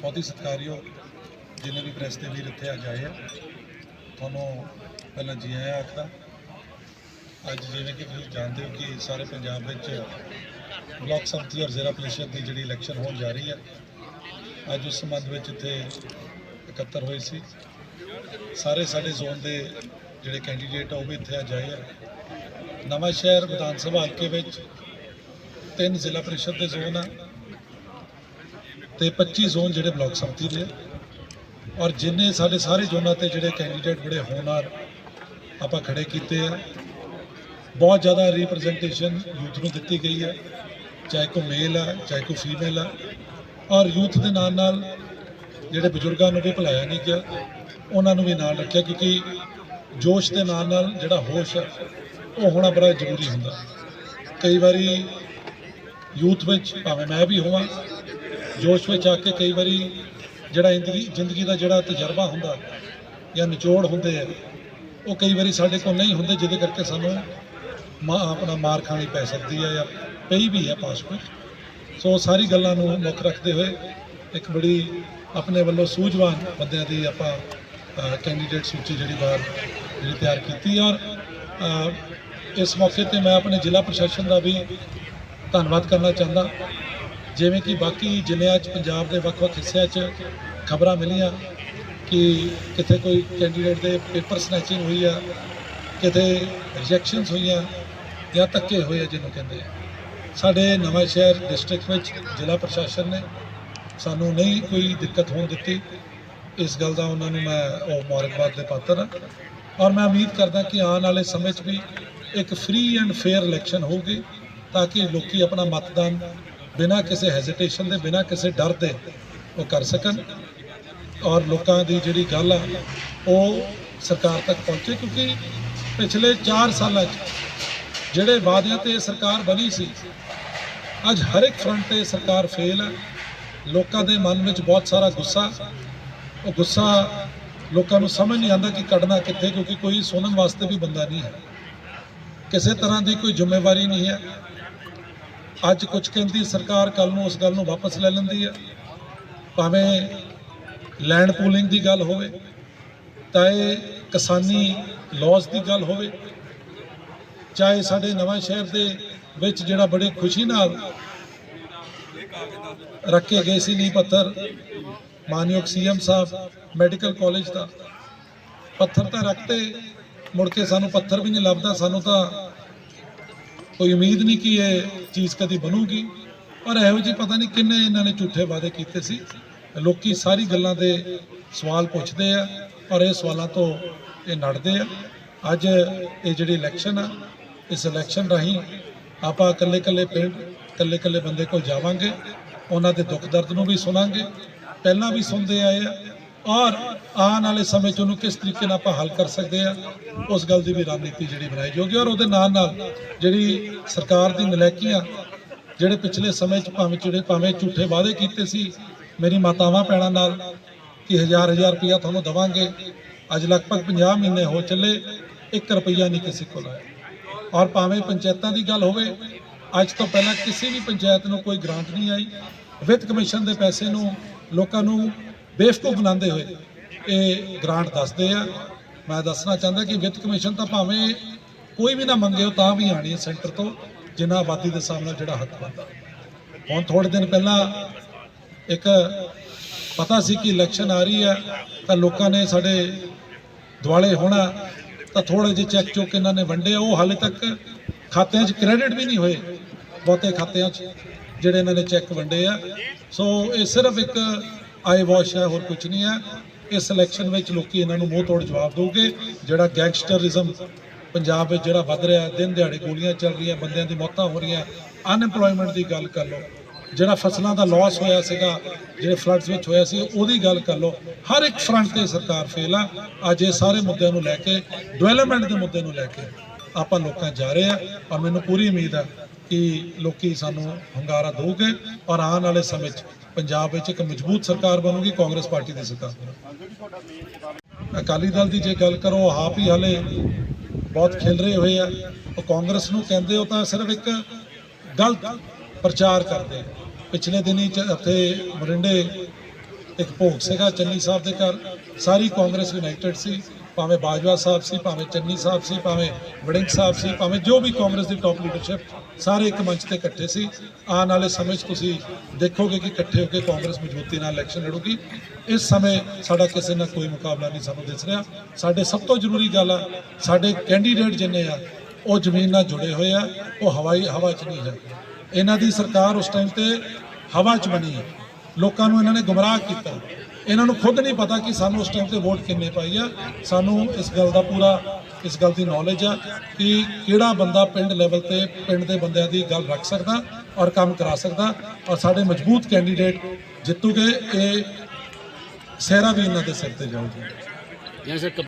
ਬਹੁਤ ਹੀ ਸਤਿਕਾਰਯੋਗ ਜਿੰਨੇ ਵੀ ਪ੍ਰੈਸ ਦੇ ਵੀਰ ਇੱਥੇ ਅੱਜ ਆਏ ਆ। ਤੁਹਾਨੂੰ ਪਹਿਲਾਂ ਜੀ ਆਇਆਂ ਆਖਦਾ, ਅੱਜ ਜਿਵੇਂ ਕਿ ਤੁਸੀਂ ਜਾਣਦੇ ਹੋ ਕਿ ਸਾਰੇ ਪੰਜਾਬ ਵਿੱਚ ਬਲਾਕ ਸੰਮਤੀ ਔਰ ਜ਼ਿਲ੍ਹਾ ਪ੍ਰੀਸ਼ਦ ਦੀ ਜਿਹੜੀ ਇਲੈਕਸ਼ਨ ਹੋਣ ਜਾ ਰਹੀ ਹੈ ਅੱਜ ਉਸ ਸੰਬੰਧ ਵਿੱਚ ਇੱਥੇ ਇਕੱਤਰ ਹੋਏ ਸੀ। ਸਾਰੇ ਸਾਡੇ ਜ਼ੋਨ ਦੇ ਜਿਹੜੇ ਕੈਂਡੀਡੇਟ ਆ, ਉਹ ਵੀ ਇੱਥੇ ਅੱਜ ਆਏ ਆ। ਨਵਾਂ ਸ਼ਹਿਰ ਵਿਧਾਨ ਸਭਾ ਹਲਕੇ ਵਿੱਚ ਤਿੰਨ ਜ਼ਿਲ੍ਹਾ ਪ੍ਰੀਸ਼ਦ ਦੇ ਜ਼ੋਨ ਆ। ਤੇ 25 ਜ਼ੋਨ ਜਿਹੜੇ ਬਲਾਕ ਸੰਮਤੀ ਦੇ ਔਰ ਜਿੰਨੇ ਸਾਡੇ ਸਾਰੇ ਜ਼ੋਨਾਂ ਤੇ ਜਿਹੜੇ ਕੈਂਡੀਡੇਟ ਬੜੇ ਹੋਣਹਾਰ ਆਪਾਂ ਖੜੇ ਕੀਤੇ ਆ, ਬਹੁਤ ਜ਼ਿਆਦਾ ਰਿਪਰੈਜ਼ੈਂਟੇਸ਼ਨ ਯੂਥ ਨੂੰ ਦਿੱਤੀ ਗਈ ਹੈ ਚਾਹੇ ਕੋ ਮੇਲ ਆ, ਚਾਹੇ ਕੋ ਫੀਮੇਲ ਆ। ਔਰ ਯੂਥ ਦੇ ਨਾਲ ਨਾਲ ਜਿਹੜੇ ਬਜ਼ੁਰਗਾਂ ਨੂੰ ਵੀ ਭੁਲਾਇਆ ਨਹੀਂ ਗਿਆ, ਉਹਨਾਂ ਨੂੰ ਵੀ ਨਾਲ ਰੱਖਿਆ, ਕਿਉਂਕਿ ਜੋਸ਼ ਦੇ ਨਾਲ ਨਾਲ ਜਿਹੜਾ ਹੋਸ਼ ਹੈ ਉਹ ਹੋਣਾ ਬੜਾ ਜ਼ਰੂਰੀ ਹੁੰਦਾ। ਕਈ ਵਾਰੀ ਯੂਥ ਵਿੱਚ ਭਾਵੇਂ ਮੈਂ ਵੀ ਹੋਵਾਂ ਜੋਸ਼ ਵਿੱਚ ਆ ਕੇ ਕਈ ਵਾਰੀ ਜਿਹੜਾ ਜ਼ਿੰਦਗੀ ਜ਼ਿੰਦਗੀ ਦਾ ਜਿਹੜਾ ਤਜਰਬਾ ਹੁੰਦਾ ਜਾਂ ਨਿਚੋੜ ਹੁੰਦੇ ਆ, ਉਹ ਕਈ ਵਾਰੀ ਸਾਡੇ ਕੋਲ ਨਹੀਂ ਹੁੰਦੇ, ਜਿਹਦੇ ਕਰਕੇ ਸਾਨੂੰ ਮਾ ਆਪਣਾ ਮਾਰ ਖਾਣੀ ਪੈ ਸਕਦੀ ਹੈ ਜਾਂ ਪਈ ਵੀ ਹੈ ਪਾਸਪੋਰਟ। ਸੋ ਸਾਰੀ ਗੱਲਾਂ ਨੂੰ ਮੁੱਖ ਰੱਖਦੇ ਹੋਏ ਇੱਕ ਬੜੀ ਆਪਣੇ ਵੱਲੋਂ ਸੂਝਵਾਨ ਬੰਦਿਆਂ ਦੀ ਆਪਾਂ ਕੈਂਡੀਡੇਟ ਸੂਚੀ ਜਿਹੜੀ ਬਾਹਰ ਜਿਹੜੀ ਤਿਆਰ ਕੀਤੀ ਔਰ ਇਸ ਮੌਕੇ ਤੇ ਮੈਂ ਆਪਣੇ ਜ਼ਿਲ੍ਹਾ ਪ੍ਰਸ਼ਾਸਨ ਦਾ ਵੀ ਧੰਨਵਾਦ ਕਰਨਾ ਚਾਹੁੰਦਾ। ਜਿਵੇਂ ਕਿ ਬਾਕੀ ਜ਼ਿਲ੍ਹਿਆਂ 'ਚ, ਪੰਜਾਬ ਦੇ ਵੱਖ-ਵੱਖ ਹਿੱਸਿਆਂ 'ਚ ਖਬਰਾਂ ਮਿਲੀਆਂ ਕਿ ਕਿਤੇ ਕੋਈ ਕੈਂਡੀਡੇਟ ਦੇ ਪੇਪਰ ਸਨੈਚਿੰਗ ਹੋਈ ਆ, ਕਿਤੇ ਰਿਜੈਕਸ਼ਨਸ ਹੋਈਆਂ ਜਾਂ ਧੱਕੇ ਹੋਏ ਆ ਜਿਹਨੂੰ ਕਹਿੰਦੇ ਆ। ਸਾਡੇ ਨਵਾਂ ਸ਼ਹਿਰ ਡਿਸਟ੍ਰਿਕਟ ਵਿੱਚ ਜ਼ਿਲ੍ਹਾ ਪ੍ਰਸ਼ਾਸਨ ਨੇ ਸਾਨੂੰ ਨਹੀਂ ਕੋਈ ਦਿੱਕਤ ਹੋਣ ਦਿੱਤੀ। ਇਸ ਗੱਲ ਦਾ ਉਹਨਾਂ ਨੂੰ ਮੈਂ, ਉਹ ਮੁਬਾਰਕਬਾਦ ਦੇ ਪਾਤਰ ਹਾਂ। ਔਰ ਮੈਂ ਉਮੀਦ ਕਰਦਾ ਕਿ ਆਉਣ ਵਾਲੇ ਸਮੇਂ 'ਚ ਵੀ ਇੱਕ ਫ੍ਰੀ ਐਂਡ ਫੇਅਰ ਇਲੈਕਸ਼ਨ ਹੋਊਗੀ, ਤਾਂ ਕਿ ਲੋਕੀ ਆਪਣਾ ਮਤਦਾਨ ਬਿਨਾਂ ਕਿਸੇ ਹੈਜ਼ਿਟੇਸ਼ਨ ਦੇ, ਬਿਨਾਂ ਕਿਸੇ ਡਰ ਦੇ ਉਹ ਕਰ ਸਕਣ। ਔਰ ਲੋਕਾਂ ਦੀ ਜਿਹੜੀ ਗੱਲ ਆ, ਉਹ ਸਰਕਾਰ ਤੱਕ ਪਹੁੰਚੇ ਕਿਉਂਕਿ ਪਿਛਲੇ 4 ਸਾਲਾਂ 'ਚ ਜਿਹੜੇ ਵਾਅਦਿਆਂ ਤੇ ਸਰਕਾਰ ਬਣੀ ਸੀ, ਅੱਜ ਹਰ ਇੱਕ ਫਰੰਟ ਤੇ ਸਰਕਾਰ ਫੇਲ ਹੈ ਲੋਕਾਂ ਦੇ ਮਨ ਵਿੱਚ ਬਹੁਤ ਸਾਰਾ ਗੁੱਸਾ। ਉਹ ਗੁੱਸਾ ਲੋਕਾਂ ਨੂੰ ਸਮਝ ਨਹੀਂ ਆਉਂਦਾ ਕਿ ਕੱਢਣਾ ਕਿੱਥੇ, ਕਿਉਂਕਿ ਕੋਈ ਸੁਣਨ ਵਾਸਤੇ ਵੀ ਬੰਦਾ ਨਹੀਂ ਹੈ। ਕਿਸੇ ਤਰ੍ਹਾਂ ਦੀ ਕੋਈ ਜ਼ਿੰਮੇਵਾਰੀ ਨਹੀਂ ਹੈ। ਅੱਜ ਕੁਝ ਕਹਿੰਦੀ ਸਰਕਾਰ ਕੱਲ ਨੂੰ ਉਸ ਗੱਲ ਨੂੰ ਵਾਪਸ ਲੈ ਲੈਂਦੀ ਹੈ। ਭਾਵੇਂ ਲੈਂਡ ਪੂਲਿੰਗ ਦੀ ਗੱਲ ਹੋਵੇ ਚਾਹੇ ਕਿਸਾਨੀ ਲਾਜ਼ ਦੀ ਗੱਲ ਹੋਵੇ, ਚਾਹੇ ਸਾਡੇ ਨਵਾਂ ਸ਼ਹਿਰ ਦੇ ਵਿੱਚ ਜਿਹੜਾ ਬੜੇ ਖੁਸ਼ੀ ਨਾਲ ਰੱਖੇ ਗਏ ਸੀ ਨੀ ਪੱਥਰ, ਮਾਨਯੋਗ ਸੀਐਮ ਸਾਹਿਬ ਮੈਡੀਕਲ ਕਾਲਜ ਦਾ, ਪੱਥਰ ਤਾਂ ਰੱਖਤੇ, ਮੁੜ ਕੇ ਸਾਨੂੰ ਪੱਥਰ ਵੀ ਨਹੀਂ ਲੱਭਦਾ, ਸਾਨੂੰ ਤਾਂ ਕੋਈ ਉਮੀਦ ਨਹੀਂ ਕਿ ਇਹ ਚੀਜ਼ ਕਦੀ ਬਣੂਗੀ। ਔਰ ਇਹੋ ਜਿਹੀ ਪਤਾ ਨਹੀਂ ਕਿੰਨੇ ਇਹਨਾਂ ਨੇ ਝੂਠੇ ਵਾਅਦੇ ਕੀਤੇ ਸੀ। ਲੋਕੀ ਸਾਰੀ ਗੱਲਾਂ ਦੇ ਸਵਾਲ ਪੁੱਛਦੇ ਆ ਔਰ ਇਹ ਸਵਾਲਾਂ ਤੋਂ ਇਹ ਨੜਦੇ ਆ। ਅੱਜ ਇਹ ਜਿਹੜੀ ਇਲੈਕਸ਼ਨ ਆ, ਇਸ ਇਲੈਕਸ਼ਨ ਰਾਹੀਂ ਆਪਾਂ ਇਕੱਲੇ ਇਕੱਲੇ ਪਿੰਡ ਇਕੱਲੇ ਇਕੱਲੇ ਬੰਦੇ ਕੋਲ ਜਾਵਾਂਗੇ। ਉਹਨਾਂ ਦੇ ਦੁੱਖ ਦਰਦ ਨੂੰ ਵੀ ਸੁਣਾਂਗੇ। ਪਹਿਲਾਂ ਵੀ ਸੁਣਦੇ ਆਏ ਆ ਔਰ ਆਉਣ ਵਾਲੇ ਸਮੇਂ 'ਚ ਉਹਨੂੰ ਕਿਸ ਤਰੀਕੇ ਨਾਲ ਆਪਾਂ ਹੱਲ ਕਰ ਸਕਦੇ ਆ ਉਸ ਗੱਲ ਦੀ ਵੀ ਰਣਨੀਤੀ ਜਿਹੜੀ ਬਣਾਈ ਜਾਊਗੀ। ਔਰ ਉਹਦੇ ਨਾਲ ਨਾਲ ਜਿਹੜੀ ਸਰਕਾਰ ਦੀ ਨਲੈਕੀਆਂ ਜਿਹੜੇ ਪਿਛਲੇ ਸਮੇਂ 'ਚ ਭਾਵੇਂ ਜਿਹੜੇ ਭਾਵੇਂ ਝੂਠੇ ਵਾਅਦੇ ਕੀਤੇ ਸੀ, ਮੇਰੀ ਮਾਤਾਵਾਂ ਪੈਣਾ ਨਾਲ ਕਿ ਹਜ਼ਾਰ ਹਜ਼ਾਰ ਰੁਪਇਆ ਤੁਹਾਨੂੰ ਦਵਾਂਗੇ, ਅੱਜ ਲਗਭਗ 50 ਮਹੀਨੇ ਹੋ ਚੱਲੇ 1 ਰੁਪਈਆ ਨਹੀਂ ਕਿਸੇ ਕੋਲ ਆਇਆ। ਔਰ ਭਾਵੇਂ ਪੰਚਾਇਤਾਂ ਦੀ ਗੱਲ ਹੋਵੇ, ਅੱਜ ਤੋਂ ਪਹਿਲਾਂ ਕਿਸੇ ਵੀ ਪੰਚਾਇਤ ਨੂੰ ਕੋਈ ਗ੍ਰਾਂਟ ਨਹੀਂ ਆਈ। ਵਿੱਤ ਕਮਿਸ਼ਨ ਦੇ ਪੈਸੇ ਨੂੰ, ਲੋਕਾਂ ਨੂੰ ਬੇਵਕੂਫ ਬਣਾਉਂਦੇ ਹੋਏ। ਇਹ ਗ੍ਰਾਂਟ ਦੱਸਦੇ ਆ। ਮੈਂ ਦੱਸਣਾ ਚਾਹੁੰਦਾ ਕਿ ਵਿੱਤ ਕਮਿਸ਼ਨ ਤਾਂ ਭਾਵੇਂ ਕੋਈ ਵੀ ਨਾ ਮੰਗੇ ਉਹ ਤਾਂ ਵੀ ਆਣੀ ਹੈ ਸੈਂਟਰ ਤੋਂ, ਜਿੰਨਾ ਆਬਾਦੀ ਦੇ ਸਾਹਮਣੇ ਜਿਹੜਾ ਹੱਥ ਬਣਦਾ ਹੁਣ ਥੋੜੇ ਦਿਨ ਪਹਿਲਾਂ ਇੱਕ ਪਤਾ ਸੀ ਕਿ ਇਲੈਕਸ਼ਨ ਆ ਰਹੀ ਹੈ, ਤਾਂ ਲੋਕਾਂ ਨੇ ਸਾਡੇ ਦੁਆਲੇ ਹੋਣਾ, ਤਾਂ ਥੋੜੇ ਜਿਹੇ ਚੈੱਕ ਚੁੱਕ ਇਹਨਾਂ ਨੇ ਵੰਡੇ। ਉਹ ਹਾਲੇ ਤੱਕ ਖਾਤਿਆਂ 'ਚ ਕ੍ਰੈਡਿਟ ਵੀ ਨਹੀਂ ਹੋਏ, ਬਹੁਤੇ ਖਾਤਿਆਂ 'ਚ, ਜਿਹੜੇ ਇਹਨਾਂ ਨੇ ਚੈੱਕ ਵੰਡੇ ਆ। ਸੋ ਇਹ ਸਿਰਫ ਇੱਕ ਆਈ ਵਾਸ਼ ਹੈ ਹੋਰ ਕੁਝ ਨਹੀਂ ਹੈ। ਇਸ ਇਲੈਕਸ਼ਨ ਵਿੱਚ ਲੋਕੀ ਇਹਨਾਂ ਨੂੰ ਮੂੰਹ ਤੋੜ ਜਵਾਬ ਦੇਣਗੇ ਜਿਹੜਾ ਗੈਂਗਸਟਰਿਜ਼ਮ ਪੰਜਾਬ ਵਿੱਚ ਜਿਹੜਾ ਵੱਧ ਰਿਹਾ ਦਿਨ ਦਿਹਾੜੇ ਗੋਲੀਆਂ ਚੱਲ ਰਹੀਆਂ, ਬੰਦਿਆਂ ਦੀ ਮੌਤਾਂ ਹੋ ਰਹੀਆਂ ਅਨਐਮਪਲੋਇਮੈਂਟ ਦੀ ਗੱਲ ਕਰ ਲਓ, ਜਿਹੜਾ ਫਸਲਾਂ ਦਾ ਲਾਸ ਹੋਇਆ ਸੀਗਾ, ਜਿਹੜੇ ਫਲੱਡਸ ਵਿੱਚ ਹੋਇਆ ਸੀ, ਉਹਦੀ ਗੱਲ ਕਰ ਲਓ। ਹਰ ਇੱਕ ਫਰੰਟ ਤੇ ਸਰਕਾਰ ਫੇਲ ਆ। ਅੱਜ ਇਹ ਸਾਰੇ ਮੁੱਦਿਆਂ ਨੂੰ ਲੈ ਕੇ ਡਿਵੈਲਪਮੈਂਟ ਦੇ ਮੁੱਦੇ ਨੂੰ ਲੈ ਕੇ ਆਪਾਂ ਲੋਕਾਂ ਜਾ ਰਹੇ ਆ ਔਰ ਮੈਨੂੰ ਪੂਰੀ ਉਮੀਦ ਆ ਕਿ ਲੋਕੀ ਸਾਨੂੰ ਹੰਗਾਰਾ ਦੇਊਗੇ ਔਰ ਆਉਣ ਵਾਲੇ ਸਮੇਂ 'ਚ ਪੰਜਾਬ ਵਿੱਚ ਇੱਕ ਮਜ਼ਬੂਤ ਸਰਕਾਰ ਬਣੂਗੀ, ਕਾਂਗਰਸ ਪਾਰਟੀ ਦੀ ਸਰਕਾਰ ਬਣੂਗੀ। ਅਕਾਲੀ ਦਲ ਦੀ ਜੇ ਗੱਲ ਕਰੋ ਆਪ ਹੀ ਹਾਲੇ ਬਹੁਤ ਖਿਲ ਰਹੇ ਹੋਏ ਆ। ਉਹ ਕਾਂਗਰਸ ਨੂੰ ਕਹਿੰਦੇ ਉਹ ਤਾਂ ਸਿਰਫ ਇੱਕ ਗਲਤ ਪ੍ਰਚਾਰ ਕਰਦੇ ਪਿਛਲੇ ਦਿਨੀ ਚ ਇੱਥੇ ਮਰਿੰਡੇ, ਇੱਕ ਭੋਗ ਸੀਗਾ ਚੰਨੀ ਸਾਹਿਬ ਦੇ ਘਰ, ਸਾਰੀ ਕਾਂਗਰਸ ਯੂਨਾਈਟਿਡ ਸੀ। ਭਾਵੇਂ ਬਾਜਵਾ ਸਾਹਿਬ ਸੀ, ਭਾਵੇਂ ਚੰਨੀ ਸਾਹਿਬ ਸੀ, ਭਾਵੇਂ ਵੜਿੰਗ ਸਾਹਿਬ ਸੀ, ਭਾਵੇਂ ਜੋ ਵੀ ਕਾਂਗਰਸ ਦੀ ਟੌਪ ਲੀਡਰਸ਼ਿਪ ਸਾਰੇ ਇੱਕ ਮੰਚ ਤੇ ਇਕੱਠੇ ਸੀ। ਆਉਣ ਵਾਲੇ ਸਮੇਂ 'ਚ ਤੁਸੀਂ ਦੇਖੋਗੇ ਕਿ ਇਕੱਠੇ ਹੋ ਕੇ ਕਾਂਗਰਸ ਮਜ਼ਬੂਤੀ ਨਾਲ ਇਲੈਕਸ਼ਨ ਲੜੂਗੀ। ਇਸ ਸਮੇਂ ਸਾਡਾ ਕਿਸੇ ਨਾਲ ਕੋਈ ਮੁਕਾਬਲਾ ਨਹੀਂ ਸਾਨੂੰ ਦਿਸ ਰਿਹਾ। ਸਾਡੇ ਸਭ ਤੋਂ ਜ਼ਰੂਰੀ ਗੱਲ ਆ, ਸਾਡੇ ਕੈਂਡੀਡੇਟ ਜਿੰਨੇ ਆ, ਉਹ ਜ਼ਮੀਨ ਨਾਲ ਜੁੜੇ ਹੋਏ ਆ, ਉਹ ਹਵਾਈ ਹਵਾ 'ਚ ਨਹੀਂ ਹੈ ਇਹਨਾਂ ਦੀ ਸਰਕਾਰ ਉਸ ਟਾਈਮ ਤੇ ਹਵਾ 'ਚ ਬਣੀ ਹੈ ਲੋਕਾਂ ਨੂੰ ਇਹਨਾਂ ਨੇ ਗੁੰਮਰਾਹ ਕੀਤਾ। ਇਹਨਾਂ ਨੂੰ ਖੁਦ ਨਹੀਂ ਪਤਾ ਕਿ ਸਾਨੂੰ ਉਸ ਟਾਈਮ ਤੇ ਵੋਟ ਕਿੰਨੇ ਪਾਈ ਆ। ਸਾਨੂੰ ਇਸ ਗੱਲ ਦਾ ਪੂਰਾ, ਇਸ ਗੱਲ ਦੀ ਨੌਲੇਜ ਆ ਕਿ ਕਿਹੜਾ ਬੰਦਾ ਪਿੰਡ ਲੈਵਲ ਤੇ ਪਿੰਡ ਦੇ ਬੰਦਿਆਂ ਦੀ ਗੱਲ ਰੱਖ ਸਕਦਾ ਔਰ ਕੰਮ ਕਰਾ ਸਕਦਾ। ਔਰ ਸਾਡੇ ਮਜ਼ਬੂਤ ਕੈਂਡੀਡੇਟ ਜਿੱਤੂਗੇ, ਇਹ ਸਹਿਰਾ ਵੀ ਇਹਨਾਂ ਦੇ ਸਿਰ ਤੇ ਜਾਊਗੀ।